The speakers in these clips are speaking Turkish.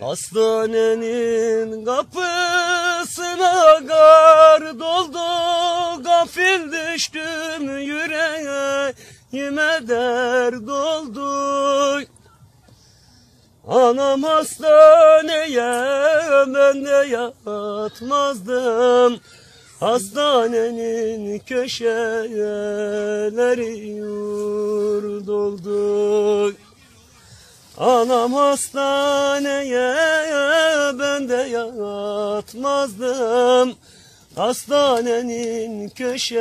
Hastanenin kapısına gar doldu Gafil düştüm yüreğime dert oldu Anam hastaneye ben de yatmazdım. Hastanenin köşeleri yurt oldu Anam hastaneye ben de yatmazdım. Hastanenin köşeleri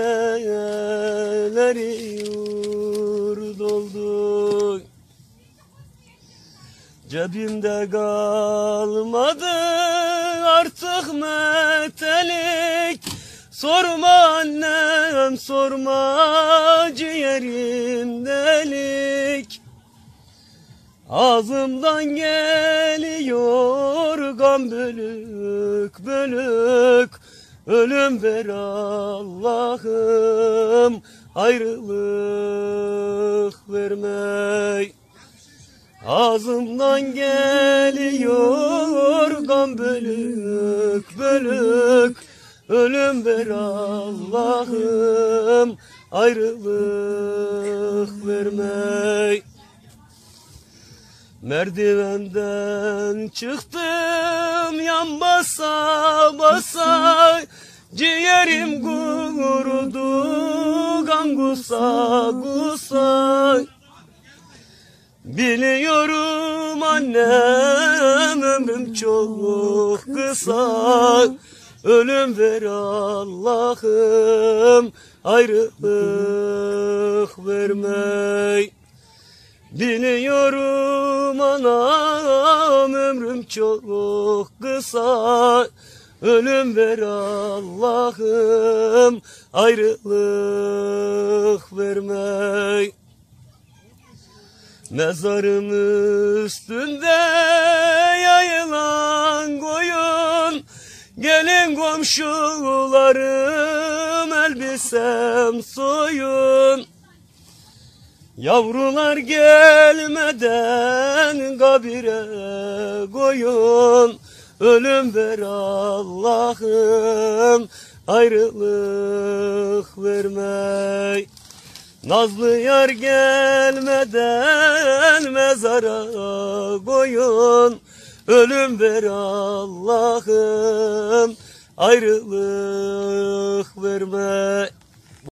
yurt oldu Cebimde kalmadı artık metelik. Sorma annem sorma ciğerim delik Ağzımdan geliyor gam bölük bölük. Ölüm ver Allah'ım ayrılık verme Ağzımdan geliyor gam bölük bölük. Ölüm ver Allah'ım ayrılık verme Merdivenden çıktım yan basa basa. Ciğerim kurudu kan gusa gusa. Biliyorum annem ömrüm çok kısa. Ölüm ver Allah'ım ayrılık verme Biliyorum anam ömrüm çok kısa. Ölüm ver Allah'ım ayrılık verme Mezarım üstünde yayılan koyun Gelin komşularım elbisem soyun Yavrular gelmeden kabire koyun. Ölüm ver Allah'ım ayrılık verme Nazlı yar gelmeden mezara koyun. Ölüm ver Allah'ım ayrılık verme